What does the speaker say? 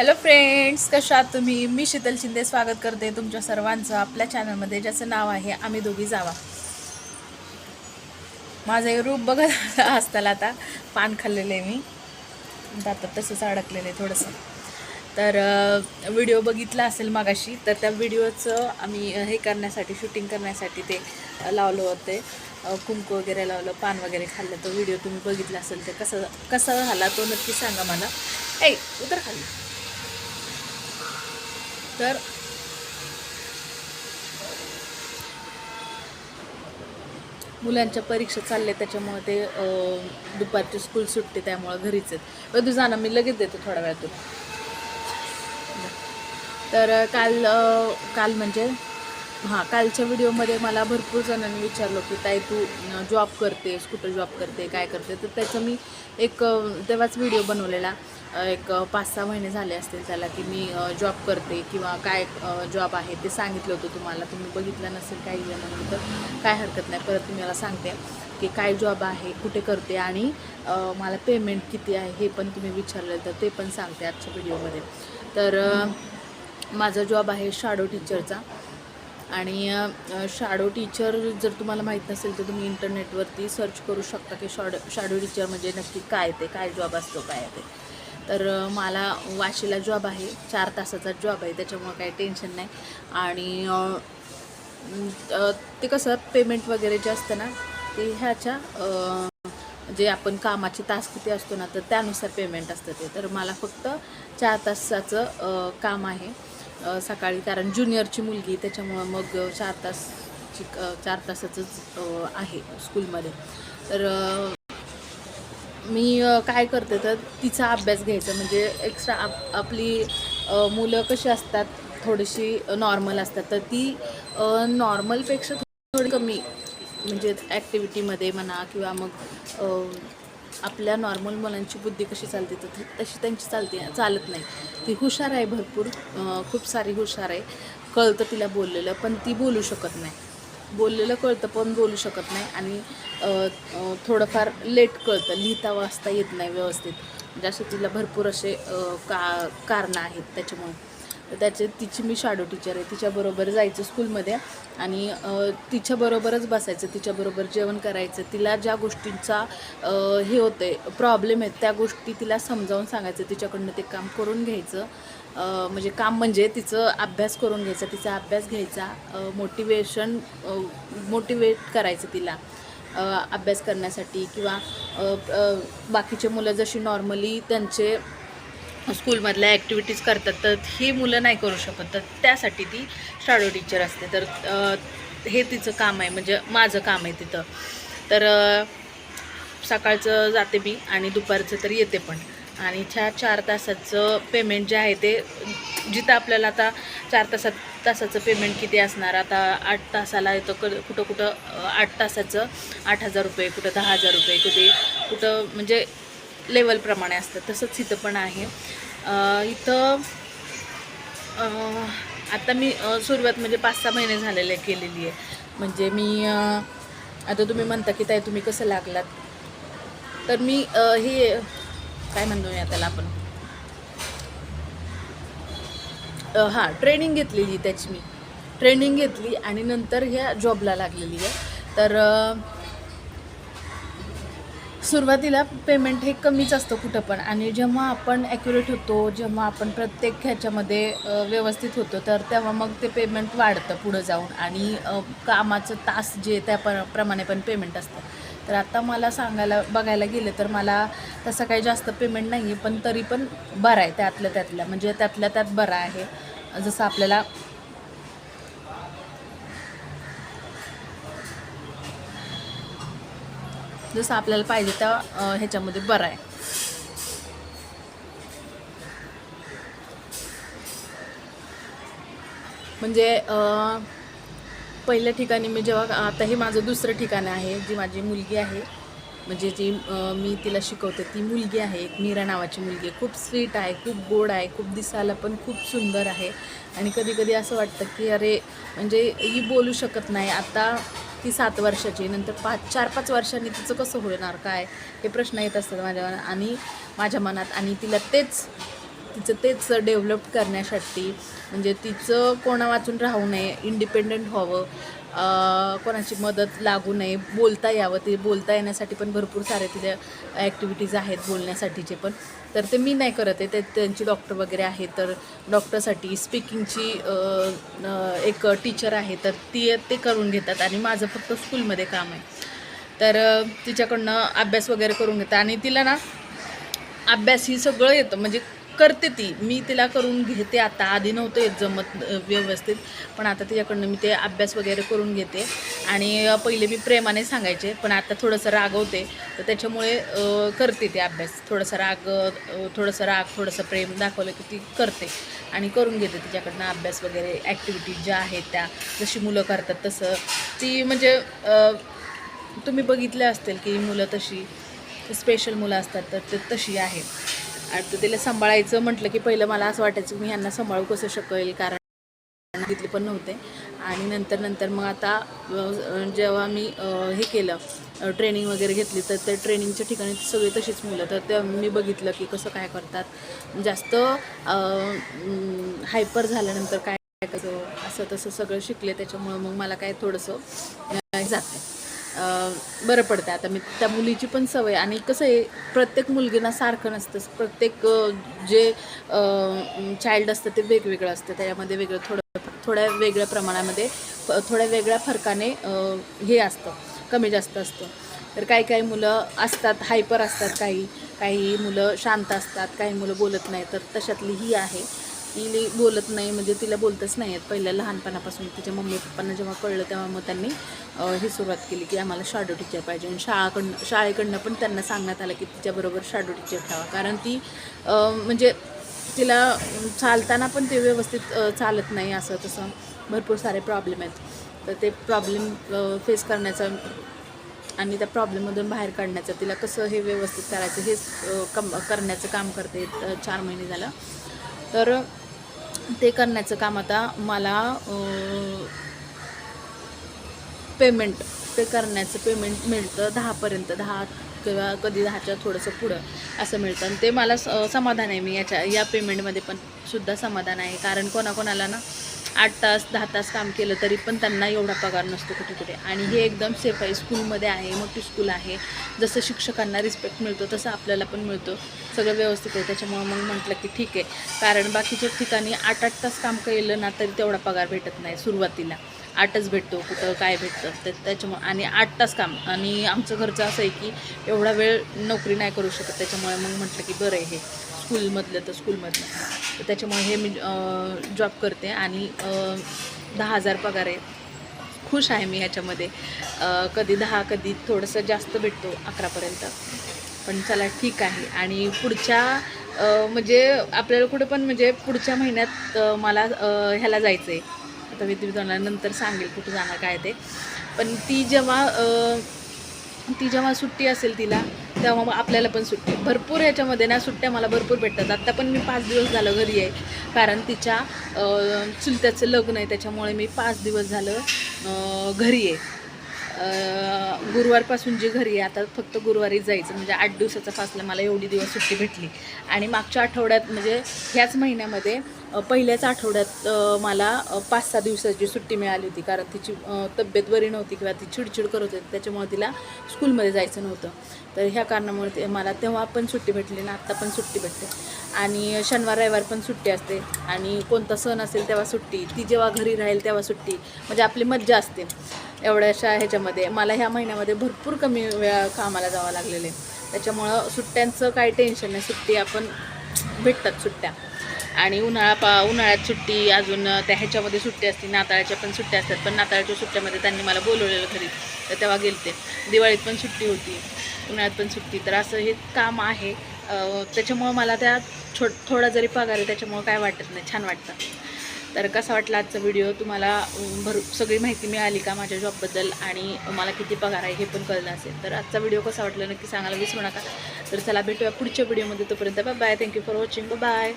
Hello friends कशा आहात तुम्ही? मी शीतल शिंदे स्वागत करते तुमच्या सर्वांचं आपल्या चॅनलमध्ये ज्याचं नाव आहे आम्ही दोघी जावा. माझं रूप बघत असताना आता पान खाल्लेलं आहे मी. दातात तसंच अडकलेलं आहे थोडंसं. तर व्हिडिओ बघितला असेल मागाशी तर त्या व्हिडिओचं आम्ही हे करण्यासाठी शूटिंग करण्यासाठी ते लावलं होते. कुंकू वगैरे लावलं पान वगैरे खाल्लं. तो व्हिडिओ तुम्ही बघितला असेल ते कसं कसा झाला तो नक्की सांगा मला. ऐ उतर खाली. तर मुलांच्या परीक्षा चालल्या त्याच्यामुळे ते दुपारचे दुपारची स्कूल सुटते त्यामुळं घरीच आहेत. बघ तुझा ना मी लगेच देतो थोड्या वेळातून. तर काल काल म्हणजे हां कालच्या व्हिडिओमध्ये मला भरपूर जणांनी विचारलं की ताई तू जॉब करतेस कुठं जॉब करते काय करते? तर त्याचं मी एक तेव्हाच व्हिडिओ बनवलेला. एक पाच सहा महिने झाले असतील त्याला की मी जॉब करते किंवा काय जॉब आहे ते सांगितलं होतं तुम्हाला. तुम्ही बघितलं नसेल काही जणांनी तर काय हरकत नाही. परत तुम्ही मला सांगते की काय जॉब आहे कुठे करते आणि मला पेमेंट किती आहे हे पण तुम्ही विचारलं तर ते पण सांगते आजच्या व्हिडिओमध्ये. तर माझा जॉब आहे शाडो टीचरचा. आणि अ, शाडो टीचर जर तुम्हाला माहीत नसेल तर तुम्ही इंटरनेटवरती सर्च करू शकता की शॉड शाडो टीचर म्हणजे नक्की काय ते काय जॉब असतो काय ते. तर मला वाशीला जॉब आहे चार तासाचा जॉब आहे त्याच्यामुळं काही टेन्शन नाही. आणि ते कसं पेमेंट वगैरे जे असतं ना ते ह्याच्या जे आपण कामाचे तास किती असतो ना तर त्यानुसार पेमेंट असतं ते. तर मला फक्त चार तासाचं काम आहे. सकाळी कारण ज्युनियरची मुलगी त्याच्यामुळं मग चार तासची चार तासाचंच आहे स्कूलमध्ये. तर मी काय करते तर तिचा अभ्यास घ्यायचा. म्हणजे एक्स्ट्रा आप आपली मुलं कशी असतात थोडीशी नॉर्मल असतात. तर ती नॉर्मलपेक्षा थोडी कमी म्हणजे ॲक्टिव्हिटीमध्ये म्हणा किंवा मग आपल्या नॉर्मल मुलांची बुद्धी कशी चालते तर ती- तशी त्यांची चालते चालत नाही. ती हुशार आहे भरपूर. खूप सारी हुशार आहे. कळतं तिला बोललेलं पण ती बोलू शकत नाही. बोललेलं कळतं पण बोलू शकत नाही. आणि थोडंफार लेट कळतं. लिहिता वाचता येत नाही व्यवस्थित. म्हणजे असे तिला भरपूर असे का कारणं आहेत त्याच्यामुळे. त्याचे तिची मी शाडो टीचर आहे. तिच्याबरोबर जायचं स्कूलमध्ये आणि तिच्याबरोबरच बसायचं तिच्याबरोबर जेवण करायचं. तिला ज्या गोष्टींचा हे हे होते प्रॉब्लेम आहेत त्या गोष्टी तिला समजावून सांगायचं. तिच्याकडनं ते काम करून घ्यायचं. म्हणजे काम म्हणजे तिचं अभ्यास करून घ्यायचा. तिचा अभ्यास घ्यायचा. मोटिवेशन मोटिवेट करायचं तिला अभ्यास करण्यासाठी किंवा बाकीचे मुलं जशी नॉर्मली त्यांचे स्कूलमधल्या ॲक्टिव्हिटीज करतात तर ही मुलं नाही करू शकत. तर त्यासाठी ती शाडो टीचर असते. तर हे तिचं काम आहे म्हणजे माझं काम आहे तिथं. तर सकाळचं जाते मी आणि दुपारचं तर येते पण. आणि ह्या चार तासाचं पेमेंट जे आहे ते जिथं आपल्याला आता चार तासात तासाचं पेमेंट किती असणार आता आठ तासाला येतं क कुठं कुठं आठ तासाचं आठ हजार रुपये कुठं दहा हजार रुपये कुठे कुठं म्हणजे लेवलप्रमाणे असतं. तसंच इथं पण आहे. इथं आता मी सुरुवात म्हणजे पाच सहा महिने झालेले केलेली आहे. म्हणजे मी आता तुम्ही म्हणता की ताई तुम्ही कसं लागलात? तर मी हे काय म्हणतो या त्याला आपण? हां ट्रेनिंग घेतलेली त्याची मी. ट्रेनिंग घेतली आणि नंतर ह्या जॉबला लागलेली आहे. तर सुरुवातीला पेमेंट हे कमीच असतं कुठं पण. आणि जेव्हा आपण ॲक्युरेट होतो जेव्हा आपण प्रत्येक ह्याच्यामध्ये व्यवस्थित होतो तर तेव्हा मग ते पेमेंट वाढतं पुढं जाऊन. आणि कामाचं तास जे त्या प प्रमाणे पण पेमेंट असतं. तर आता मला सांगायला बघायला गेलं तर मला तसं काही जास्त पेमेंट नाही आहे पण तरी पण बरं आहे त्यातल्या त्यातल्या. म्हणजे त्यातल्या त्यात बरं आहे. जसं आपल्याला जसं आपल्याला पाहिजे त्या ह्याच्यामध्ये बरं आहे. म्हणजे पहिल्या ठिकाणी मी जेव्हा आता हे माझं दुसरं ठिकाण आहे जी माझी मुलगी आहे. म्हणजे जी मी तिला शिकवते ती मुलगी आहे एक मीरा नावाची मुलगी आहे. खूप स्वीट आहे खूप गोड आहे खूप दिसायला पण खूप सुंदर आहे. आणि कधीकधी असं वाटतं की अरे म्हणजे ही बोलू शकत नाही. आता ती सात वर्षाची नंतर पाच चार पाच वर्षांनी तिचं कसं होणार काय? हे प्रश्न येत असतात माझ्या आणि माझ्या मनात आणि तिला तेच तिचं तेच डेव्हलप करण्यासाठी म्हणजे तिचं कोणा वाचून राहू नये इंडिपेंडंट व्हावं. कोणाची मदत लागू नये बोलता यावं ते बोलता येण्यासाठी पण भरपूर सारे तिथे ॲक्टिव्हिटीज आहेत बोलण्यासाठीचे पण. तर ते मी नाही करत आहे ते त्यांची डॉक्टर वगैरे आहे तर डॉक्टरसाठी स्पीकिंगची एक टीचर आहे तर ती ते करून घेतात आणि माझं फक्त स्कूलमध्ये काम आहे. तर तिच्याकडनं अभ्यास वगैरे करून घेतात आणि तिला ना अभ्यास ही सगळं येतं. म्हणजे करते ती. मी तिला करून घेते आता. आधी नव्हतं येत जमत व्यवस्थित. पण आता तिच्याकडनं मी ते अभ्यास वगैरे करून घेते. आणि पहिले मी प्रेमाने सांगायचे. पण आता थोडंसं रागवते तर त्याच्यामुळे करते ते अभ्यास. थोडंसं राग थोडंसं राग थोडंसं प्रेम दाखवलं की ती करते. आणि करून घेते तिच्याकडनं अभ्यास वगैरे. ॲक्टिव्हिटीज ज्या आहेत त्या. जशी मुलं करतात तसं. ती म्हणजे तुम्ही बघितलं असतील की मुलं तशी स्पेशल मुलं असतात तर ते तशी आहे. आणि तर तिला सांभाळायचं म्हटलं की पहिलं मला असं वाटायचं की मी ह्यांना सांभाळू कसं शकेल कारण घेतले पण नव्हते. आणि नंतर नंतर मग आता जेव्हा मी हे केलं ट्रेनिंग वगैरे घेतली तर त्या ट्रेनिंगच्या ठिकाणी सगळे तशीच मुलं. तर ते मी बघितलं की कसं काय करतात. जास्त हायपर झाल्यानंतर काय कसं असं तसं सगळं शिकले त्याच्यामुळं मग मला काय थोडंसं जाते. बरं पडतं आता मी त्या मुलीची पण सवय आणि कसं आहे प्रत्येक मुलगीना सारखं नसतं. प्रत्येक जे चाइल्ड असतं ते वेगवेगळं असतं. त्याच्यामध्ये वेगळं थोडं थोड्या वेगळ्या प्रमाणामध्ये थोड्या वेगळ्या फरकाने हे असतं. कमी जास्त असतं. तर काही काही मुलं असतात हायपर असतात काही. काही मुलं शांत असतात काही मुलं बोलत नाही. तर तशातली ही आहे. ती बोलत नाही म्हणजे तिला बोलतच नाही आहेत पहिल्या लहानपणापासून तिच्या मम्मी पप्पांना जेव्हा कळलं तेव्हा मग त्यांनी ही सुरुवात केली की आम्हाला शाडो टीचर पाहिजे. आणि शाळाकडनं शाळेकडनं पण त्यांना सांगण्यात आलं की तिच्याबरोबर शाडो टीचर ठेवा. कारण ती म्हणजे तिला चालताना पण ते व्यवस्थित चालत नाही असं तसं. भरपूर सारे प्रॉब्लेम आहेत. तर ते प्रॉब्लेम फेस करण्याचा आणि त्या प्रॉब्लेममधून बाहेर काढण्याचं तिला कसं हे व्यवस्थित करायचं हे कम करण्याचं काम करते. चार महिने झालं. तर ते करण्याचं काम आता मला पेमेंट ते करण्याचं पेमेंट मिळतं दहापर्यंत दहा किंवा कधी दहाच्या थोडंसं पुढं असं मिळतं. आणि ते मला स- समाधान आहे मी याच्या या पेमेंटमध्ये पण सुद्धा समाधान आहे. कारण कोणाकोणाला ना आठ तास दहा तास काम केलं तरी पण त्यांना एवढा पगार नसतो कुठे कुठे. आणि हे एकदम सेफ आहे. स्कूलमध्ये आहे मोठी स्कूल आहे. जसं शिक्षकांना रिस्पेक्ट मिळतो तसं आपल्याला पण मिळतो. सगळं व्यवस्थित आहे. त्याच्यामुळं मग म्हटलं की ठीक आहे. कारण बाकीच्या ठिकाणी आठ आठ तास काम केलं ना तरी तेवढा पगार भेटत नाही सुरुवातीला. आठच भेटतो कुठं काय भेटतं. तर त्याच्यामुळे आणि आठ तास काम. आणि आमचं घरचं असं आहे की एवढा वेळ नोकरी नाही करू शकत. त्याच्यामुळे मग म्हटलं की बरं आहे हे. स्कूलमधलं तर स्कूलमधलं. तर त्याच्यामुळे हे मी जॉब करते आणि दहा हजार पगार आहे खुश आहे मी ह्याच्यामध्ये. कधी दहा कधी थोडंसं जास्त भेटतो अकरापर्यंत. पण चला ठीक आहे. आणि पुढच्या म्हणजे आपल्याला कुठं पण म्हणजे पुढच्या महिन्यात मला ह्याला जायचं आहे आता विद्युत नंतर सांगेल कुठं जाणार काय ते. पण ती जेव्हा ती जेव्हा सुट्टी असेल तिला तेव्हा मग आपल्याला पण सुट्टी. भरपूर ह्याच्यामध्ये ना सुट्ट्या मला भरपूर भेटतात. आत्ता पण मी पाच दिवस झालं घरी आहे. कारण तिच्या चुलत्याचं लग्न आहे. त्याच्यामुळे मी पाच दिवस झालं घरी आहे. गुरुवारपासून जी घरी आहे आता फक्त गुरुवारी जायचं. म्हणजे आठ दिवसाचा फासला मला एवढी दिवस सुट्टी भेटली. आणि मागच्या आठवड्यात म्हणजे ह्याच महिन्यामध्ये पहिल्याच आठवड्यात मला पाच सहा दिवसाची सुट्टी मिळाली होती. कारण तिची तब्येत बरी नव्हती किंवा ती चिडचिड करत होती. त्याच्यामुळे तिला स्कूलमध्ये जायचं नव्हतं. तर ह्या कारणामुळे ते मला तेव्हा पण सुट्टी भेटली ना आत्ता पण सुट्टी भेटते. आणि शनिवार रविवार पण सुट्टी असते. आणि कोणता सण असेल तेव्हा सुट्टी. ती जेव्हा घरी राहील तेव्हा सुट्टी. म्हणजे आपली मज्जा असते. एवढ्याशा ह्याच्यामध्ये. मला ह्या महिन्यामध्ये भरपूर कमी वेळा कामाला जावं लागलेलं आहे. त्याच्यामुळं सुट्ट्यांचं काही टेन्शन नाही. सुट्टी आपण भेटतात सुट्ट्या. आणि उन्हाळा पा उन्हाळ्यात सुट्टी अजून त्या ह्याच्यामध्ये सुट्टी असते नाताळाच्या पण सुट्ट्या असतात पण नाताळच्या सुट्ट्यामध्ये त्यांनी मला बोलवलेलं घरी. तर तेव्हा गेलते. दिवाळीत पण सुट्टी होती उन्हाळ्यात पण सुट्टी. तर असं हे काम आहे. त्याच्यामुळं मला त्या छो थोडा जरी पगार आहे त्याच्यामुळं काय वाटत नाही. छान वाटतं. तर कसा वाटला आजचा व्हिडिओ? तुम्हाला भर सगळी माहिती मिळाली का माझ्या जॉबबद्दल? आणि मला किती पगार आहे हे पण कळलं असेल. तर आजचा व्हिडिओ कसा वाटला नक्की सांगायला विसरू नका. तर चला भेटूया पुढच्या व्हिडिओमध्ये. तोपर्यंत bye thank you for watching bye